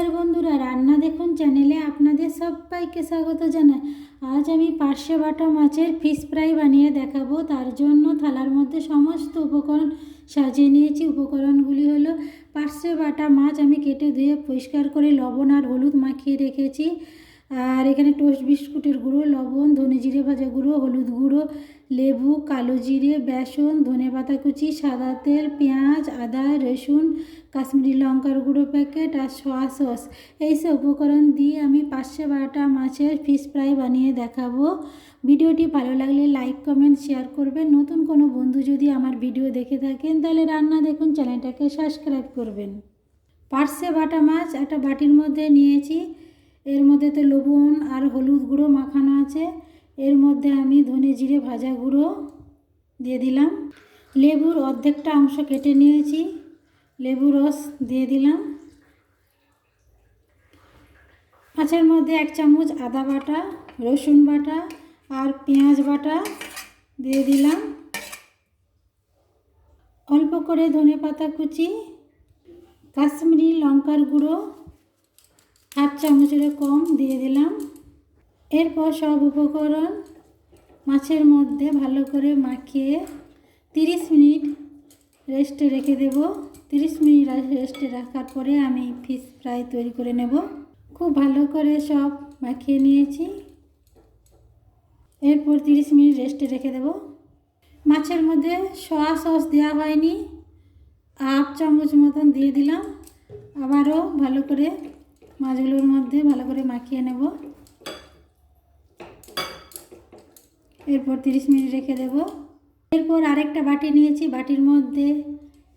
নমস্কার বন্ধুরা, রান্না দেখুন চ্যানেলে আপনাদের সবাইকে স্বাগত জানাই। আজ আমি পার্শে বাটা মাছের ফিশ ফ্রাই বানিয়ে দেখাবো। তার জন্য থালার মধ্যে সমস্ত উপকরণ সাজিয়ে নিয়েছি। উপকরণগুলি হলো পার্শে বাটা মাছ আমি কেটে ধুয়ে পরিষ্কার করে লবণ আর হলুদ মাখিয়ে রেখেছি। আর এখানে টোস্ট বিস্কুটের গুঁড়ো, লবণ, ধনে জিরে ভাজা গুঁড়ো, হলুদ গুঁড়ো, লেবু, কালো জিরে, বেসন, ধনে পাতা কুচি, সাদা তেল, পেঁয়াজ, আদা, রসুন, কাশ্মীরি লঙ্কার গুঁড়ো প্যাকেট আর সোয়া সস। এইসব উপকরণ দিয়ে আমি পাঁচশো বারোটা মাছের ফিশ ফ্রাই বানিয়ে দেখাবো। ভিডিওটি ভালো লাগলে লাইক কমেন্ট শেয়ার করবেন। নতুন কোনো বন্ধু যদি আমার ভিডিও দেখে থাকেন, তাহলে রান্না দেখুন চ্যানেলটাকে সাবস্ক্রাইব করবেন। পার্সে বাটা মাছ একটা বাটির মধ্যে নিয়েছি। এর মধ্যে তো লবণ আর হলুদ গুঁড়ো মাখানো আছে। এর মধ্যে আমি ধনে জিরে ভাজা গুঁড়ো দিয়ে দিলাম। লেবুর অর্ধেকটা অংশ কেটে নিয়েছি। লেবু রস দিয়ে দিলাম। মাছের মধ্যে এক চামচ আদা বাটা, রসুন বাটা আর পেঁয়াজ বাটা দিয়ে দিলাম। অল্প করে ধনে পাতা কুচি, কাশ্মীরি লঙ্কার গুঁড়ো হাফ চামচের কম দিয়ে দিলাম। এরপর সব উপকরণ মাছের মধ্যে ভালো করে মাখিয়ে তিরিশ মিনিট রেস্টে রেখে দেব। তিরিশ মিনিট রেস্টে রাখার পরে আমি ফিশ ফ্রাই তৈরি করে নেব। খুব ভালো করে সব মাখিয়ে নিয়েছি। এরপর তিরিশ মিনিট রেস্টে রেখে দেব। মাছের মধ্যে সয়া সস দেওয়া হয়নি। হাফ চামচ মতন দিয়ে দিলাম। আবারও ভালো করে মাছগুলোর মধ্যে ভালো করে মাখিয়ে নেব। এরপর তিরিশ মিনিট রেখে দেব। এরপর আরেকটা বাটি নিয়েছি, বাটির মধ্যে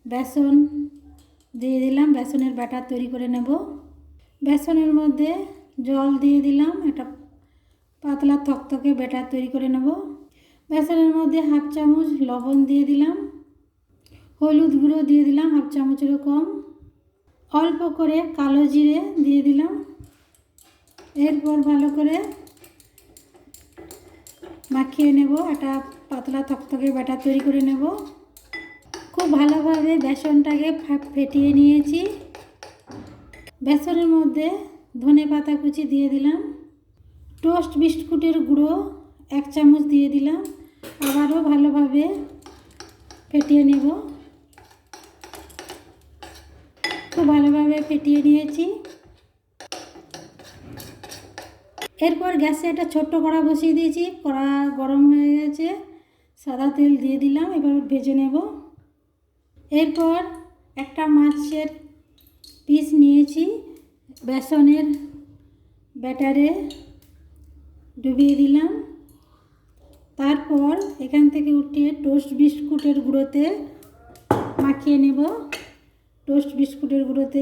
বেসন দিয়ে দিলাম, বেসনের ব্যাটার তৈরি করে নেব। বেসনের মধ্যে জল দিয়ে দিলাম, একটা পাতলা থকথকে ব্যাটার তৈরি করে নেব। বেসনের মধ্যে হাফ চামচ লবণ দিয়ে দিলাম, হলুদ গুঁড়ো দিয়ে দিলাম, হাফ চামচেরও কম। অল্প করে কালো জিরে দিয়ে দিলাম। এরপর ভালো করে মাখিয়ে নেব, একটা পাতলা থকথকে ব্যাটার তৈরি করে নেব। খুব ভালোভাবে বেসনটাকে ফেটিয়ে নিয়েছি। বেসনের মধ্যে ধনে পাতা কুচি দিয়ে দিলাম। টোস্ট বিস্কুটের গুঁড়ো এক চামচ দিয়ে দিলাম। আবারও ভালোভাবে ফেটিয়ে নেব। খুব ভালোভাবে ফেটিয়ে নিয়েছি। এরপর গ্যাসে একটা ছোট্ট কড়া বসিয়ে দিয়েছি। কড়া গরম হয়ে গেছে। সাদা তেল দিয়ে দিলাম, এবার ভেজে নেব। এরপর একটা মাছের পিস নিয়েছি বেসনের ব্যাটারে ডুবিয়ে দিলাম। তারপর এখান থেকে উঠিয়ে টোস্ট বিস্কুটের গুঁড়োতে মাখিয়ে নেব। টোস্ট বিস্কুটের গুঁড়োতে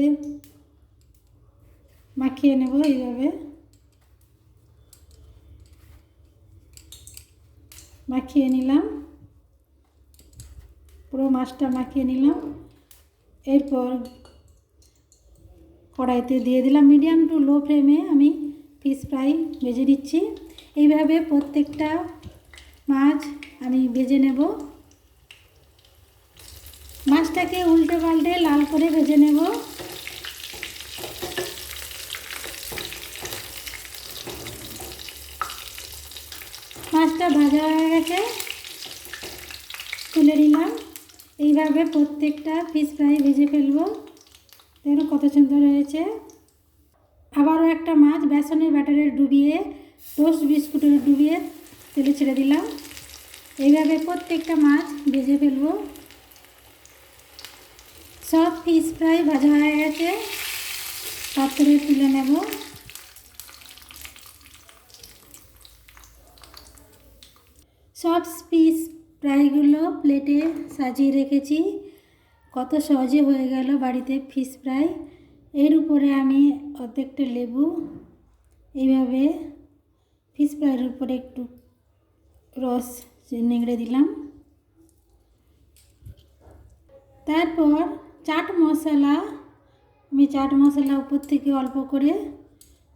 মাখিয়ে নেব এইভাবে। মাখিয়ে নিলাম। পুরো মাছটা মাখিয়ে নিলাম। এরপর কড়াইতে দিয়ে দিলাম মিডিয়াম টু লো ফ্লেমে আমি ফিশ ফ্রাই ভেজে নিচ্ছি। এইভাবে প্রত্যেকটা মাছ আমি ভেজে নেব। মাছটাকে উল্টে পাল্টে লাল করে ভেজে নেব। মাছটা ভাজা হয়ে গেছে। তুলে নিলাম। এইভাবে প্রত্যেকটা ফিশ ফ্রাই ভেজে ফেলব। দেখুন কত সুন্দর হয়েছে। আবারও একটা মাছ বেসনের ব্যাটারে ডুবিয়ে টোস্ট বিস্কুটের ডুবিয়ে তেলে ছেড়ে দিলাম। এইভাবে প্রত্যেকটা মাছ ভেজে ফেলব। সব ফিশ ফ্রাই ভাজা হয়ে গেছে। পাত্রে তুলে নেব। সব পিস ফ্রাইগুলো প্লেটে সাজিয়ে রেখেছি। কত সহজে হয়ে গেল বাড়িতে ফিশ ফ্রাই এর উপরে আমি অর্ধেকটা লেবু। এইভাবে ফিশ ফ্রাইয়ের উপরে একটু রস নিংড়ে দিলাম। তারপর চাট মশলা, আমি চাট মশলা উপর থেকে অল্প করে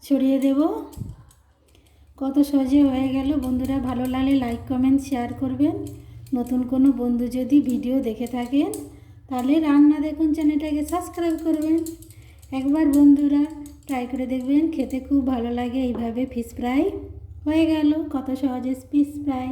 ছড়িয়ে দেব। কত সহজে হয়ে গেল। বন্ধুরা, ভালো লাগলে লাইক কমেন্ট শেয়ার করবেন। নতুন কোনো বন্ধু যদি ভিডিও দেখে থাকেন, তাহলে রান্না দেখুন চ্যানেলটাকে সাবস্ক্রাইব করবেন। একবার বন্ধুরা ট্রাই করে দেখবেন, খেতে খুব ভালো লাগে। এইভাবে ফিশ ফ্রাই হয়ে গেল। কত সহজে ফিশ ফ্রাই